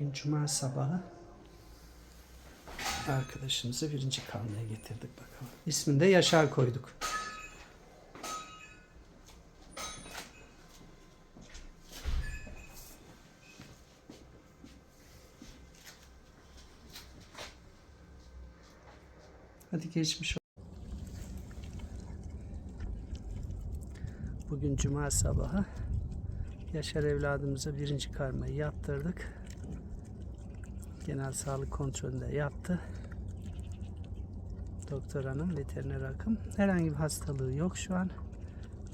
Bugün cuma sabahı arkadaşımızı birinci karneye getirdik bakalım. İsmini de Yaşar koyduk. Hadi geçmiş ol. Bugün cuma sabahı Yaşar evladımıza birinci karmayı yaptırdık. Genel sağlık kontrolünde yaptı. Doktor hanım, veteriner akım. Herhangi bir hastalığı yok şu an.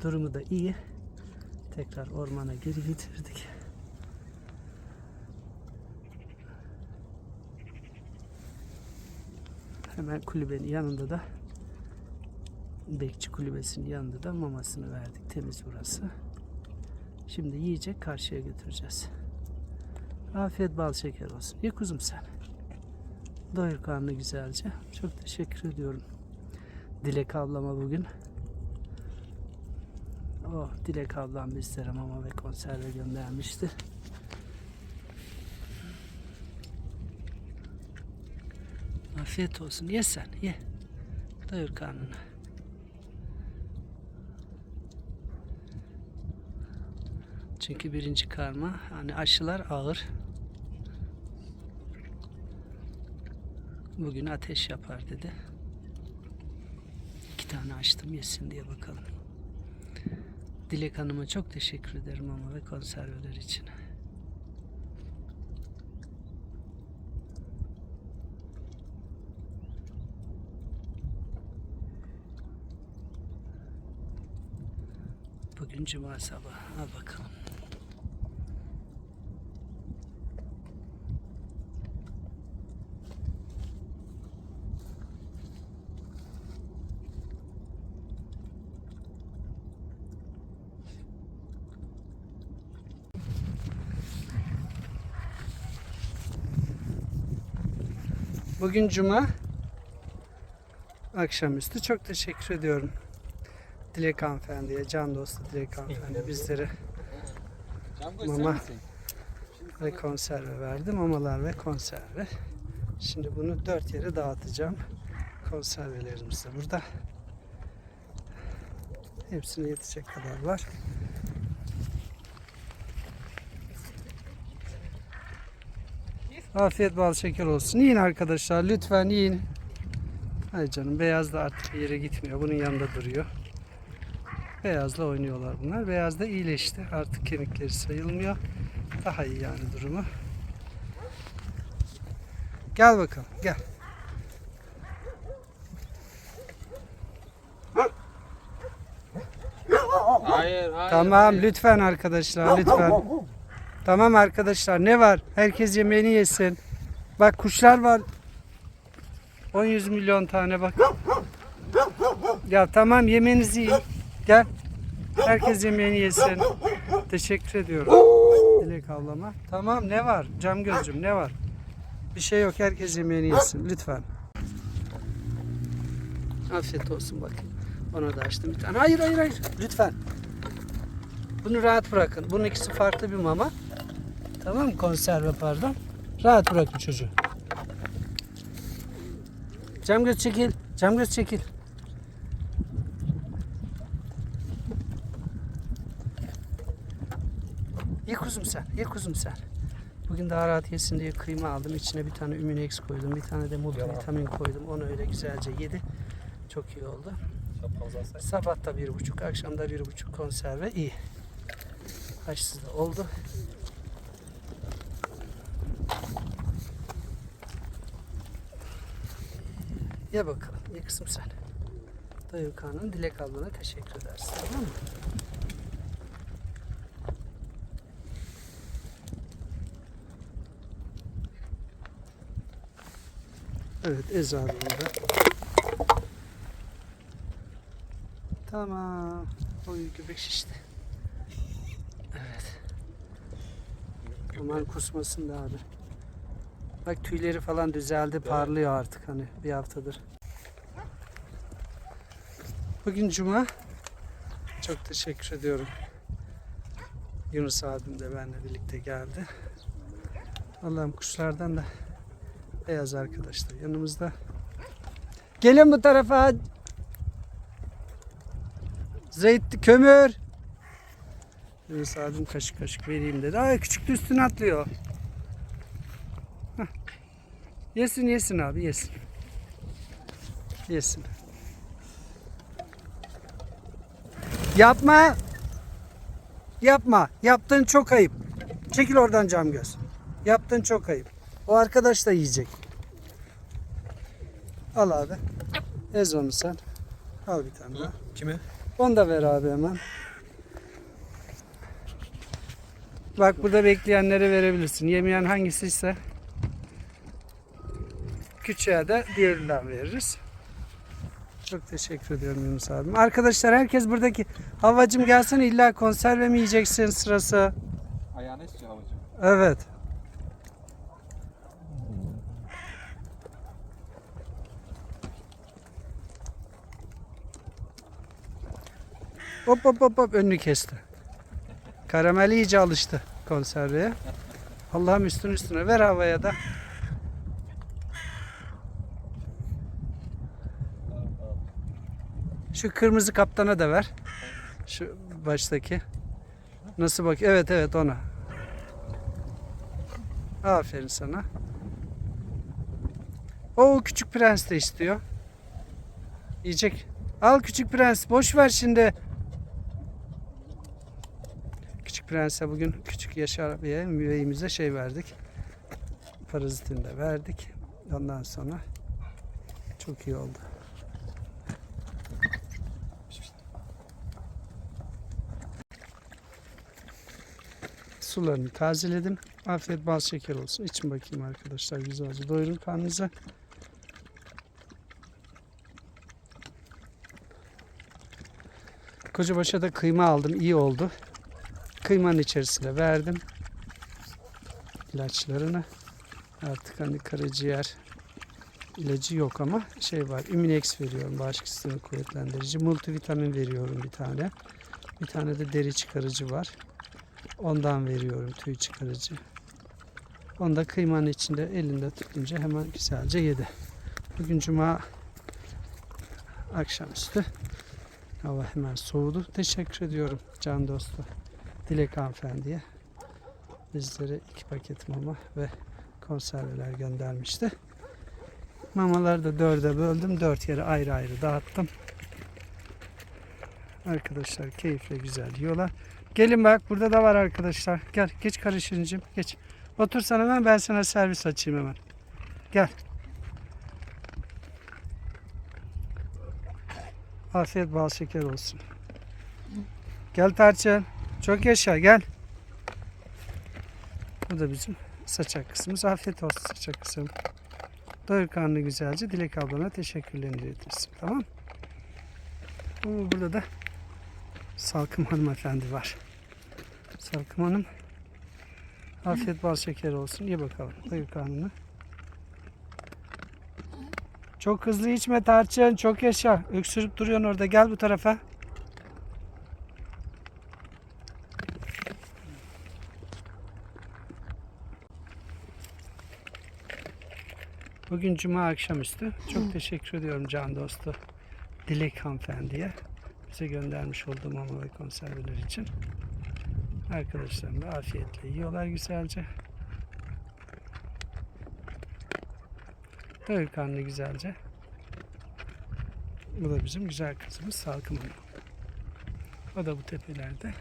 Durumu da iyi. Tekrar ormana geri getirdik. Hemen kulübenin yanında da bekçi kulübesinin yanında da mamasını verdik. Temiz burası. Şimdi yiyecek karşıya götüreceğiz. Afiyet bal şeker olsun. Ye kuzum sen. Doyur karnını güzelce. Çok teşekkür ediyorum. Dilek ablama bugün. Oh, Dilek ablam bizlere mama ve konserve göndermişti. Afiyet olsun. Ye sen, ye. Doyur karnını. Çünkü birinci karma hani aşılar ağır. Bugün ateş yapar dedi. İki tane açtım yesin diye bakalım. Dilek Hanım'a çok teşekkür ederim ama ve konserveler için. Bugün cuma sabahı. Al bakalım. Bugün cuma. Akşamüstü çok teşekkür ediyorum. Dilek hanımefendiye, can dostu Dilek hanımefendi bizlere mama ve konserve verdi. Mamalar ve konserve. Şimdi bunu dört yere dağıtacağım. Konservelerimiz de burada. Hepsine yetecek kadar var. Afiyet bal şeker olsun. Yiyin arkadaşlar lütfen yiyin. Hay canım beyaz da artık bir yere gitmiyor. Bunun yanında duruyor. Beyazla oynuyorlar bunlar. Beyaz da iyileşti. Artık kemikleri sayılmıyor. Daha iyi yani durumu. Gel bakalım gel. Hayır, hayır. Tamam lütfen arkadaşlar lütfen. Tamam arkadaşlar ne var? Herkes yemeğini yesin. Bak kuşlar var. 10-100 milyon tane bak. Ya tamam yemeğinizi yiyin. Gel. Herkes yemeğini yesin. Teşekkür ediyorum. Dilek ablama. Tamam ne var? Cam gözcüm ne var? Bir şey yok. Herkes yemeğini yesin. Lütfen. Afiyet olsun bakayım. Ona da açtım bir tane. Hayır hayır hayır. Lütfen. Bunu rahat bırakın. Bunun ikisi farklı bir mama. Tamam mı? Konserve pardon. Rahat bırakın çocuğu. Cam göz çekil. Cam göz çekil. Ye kuzum sen. Ye kuzum sen. Bugün daha rahat yesin diye kıyma aldım. İçine bir tane Üminex koydum. Bir tane de multivitamin koydum. Onu öyle güzelce yedi. Çok iyi oldu. Sabah da bir buçuk, akşam da bir buçuk konserve iyi. Haşsız da oldu. Ye bakalım, ye kızım sen. Dayı Kan'ın Dilek ablana teşekkür edersin. Tamam mı? Evet, Ezra da burada. Tamam. Oy göbek şişti. Evet. Aman kusmasın da abi. Bak tüyleri falan düzeldi, parlıyor artık hani bir haftadır. Bugün cuma. Çok teşekkür ediyorum. Yunus abim de benimle birlikte geldi. Allah'ım kuşlardan da beyaz arkadaşlar yanımızda. Gelin bu tarafa. Zeyt kömür. Yunus abim kaşık kaşık vereyim dedi. Ay küçük de üstüne atlıyor. Yesin yesin abi yesin. Yesin. Yapma. Yapma. Yaptığın çok ayıp. Çekil oradan cam göz. Yaptığın çok ayıp. O arkadaş da yiyecek. Al abi. Ez onu sen. Al bir tane daha. Kime? Onu da ver abi hemen. Bak burada bekleyenlere verebilirsin. Yemeyen hangisiyse küçüğe de diğerinden veririz. Çok teşekkür ediyorum Yunus abim. Arkadaşlar herkes buradaki havacım gelsin illa konserve mi yiyeceksin sırası? Ayağını istiyor havacım. Evet. Hop hop hop hop önünü kesti. Karamel iyice alıştı konserveye. Allah'ım üstün üstüne ver havaya da. Şu kırmızı kaptana da ver. Şu baştaki. Nasıl bak? Evet evet ona. Aferin sana. O küçük prens de istiyor. Yiyecek. Al küçük prens. Boş ver şimdi. Küçük prense bugün küçük Yaşar abiye müveyimize şey verdik. Parazitini de verdik. Ondan sonra çok iyi oldu. Sularını tazeledim. Afiyet bal şeker olsun. İçin bakayım arkadaşlar güzelce. Doyurun karnınızı. Kocabaş'a da kıyma aldım. iyi oldu. Kıymanın içerisine verdim. ilaçlarını. Artık hani karaciğer ilacı yok ama şey var. Iminex veriyorum. Bağışıklık sistemi kuvvetlendirici. Multivitamin veriyorum bir tane. Bir tane de deri çıkarıcı var. Ondan veriyorum tüy çıkarıcı. Onu da kıymanın içinde elinde tutunca hemen güzelce yedi. Bugün cuma akşamüstü. Hava hemen soğudu. Teşekkür ediyorum can dostu. Dilek hanımefendiye. Bizlere iki paket mama ve konserveler göndermişti. Mamaları da dörde böldüm. Dört yere ayrı ayrı dağıttım. Arkadaşlar keyifle güzel yiyorlar. Gelin bak burada da var arkadaşlar. Gel geç karışıncım geç. Otur sana hemen ben sana servis açayım hemen. Gel. Afiyet bal şeker olsun. Gel Tarçın. Çok yaşa gel. Bu da bizim saçak kısmımız. Afiyet olsun saçak kısım. Doyur karnını güzelce. Dilek ablana teşekkürlerini iletirsin. Tamam Oo, Burada da Salkım hanımefendi var. Salkım hanım. Afiyet bal şeker olsun. Ye bakalım. Doyur karnını. Çok hızlı içme tarçın. Çok yaşa. Öksürüp duruyorsun orada. Gel bu tarafa. Bugün cuma akşamüstü. Çok teşekkür ediyorum can dostu. Dilek hanımefendiye bize göndermiş olduğu mama ve konserveler için. Arkadaşlarım da afiyetle yiyorlar güzelce. Doyur karnını güzelce. Bu da bizim güzel kızımız Salkım Hanım. O da bu tepelerde.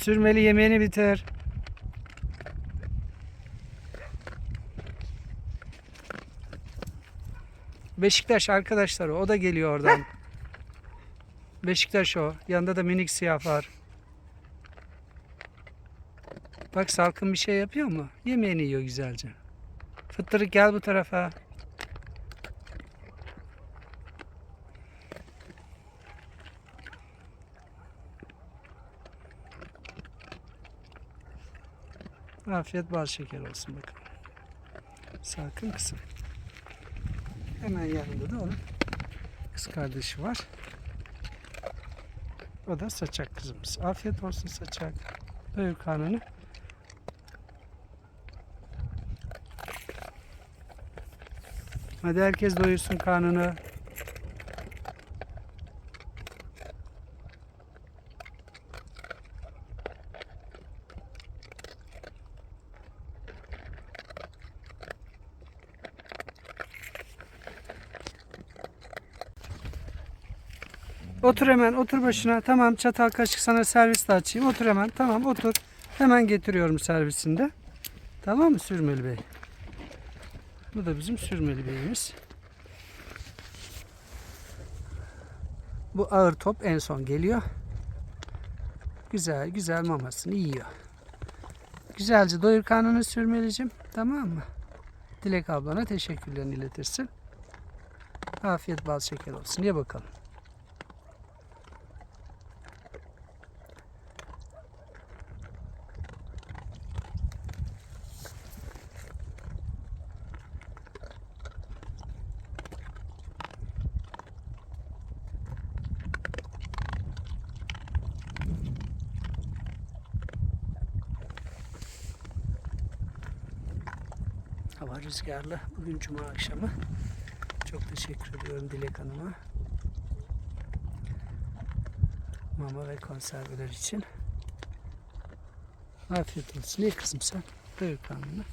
Sürmeli yemeğini bitir. Beşiktaş arkadaşlar o da geliyor oradan. Beşiktaş o. Yanında da minik siyah var. Bak salkın bir şey yapıyor mu? Yemeğini yiyor güzelce. Fıttırık gel bu tarafa. Afiyet bal şeker olsun bakalım. Salkın kısım. Hemen yanında da onun kız kardeşi var. O da saçak kızımız. Afiyet olsun saçak. Doyur karnını. Hadi herkes doyursun karnını. Otur hemen otur başına. Tamam çatal kaşık sana servis de açayım. Otur hemen. Tamam otur. Hemen getiriyorum servisinde. Tamam mı Sürmeli Bey? Bu da bizim Sürmeli Bey'imiz. Bu ağır top en son geliyor. Güzel güzel mamasını yiyor. Güzelce doyur karnını sürmelicim. Tamam mı? Dilek ablana teşekkürlerini iletirsin. Afiyet bal şeker olsun. Ye bakalım. Hava rüzgarlı. Bugün cuma akşamı. Çok teşekkür ediyorum Dilek Hanım'a. Mama ve konserveler için. Afiyet olsun. Ye kızım sen. Doyur karnını.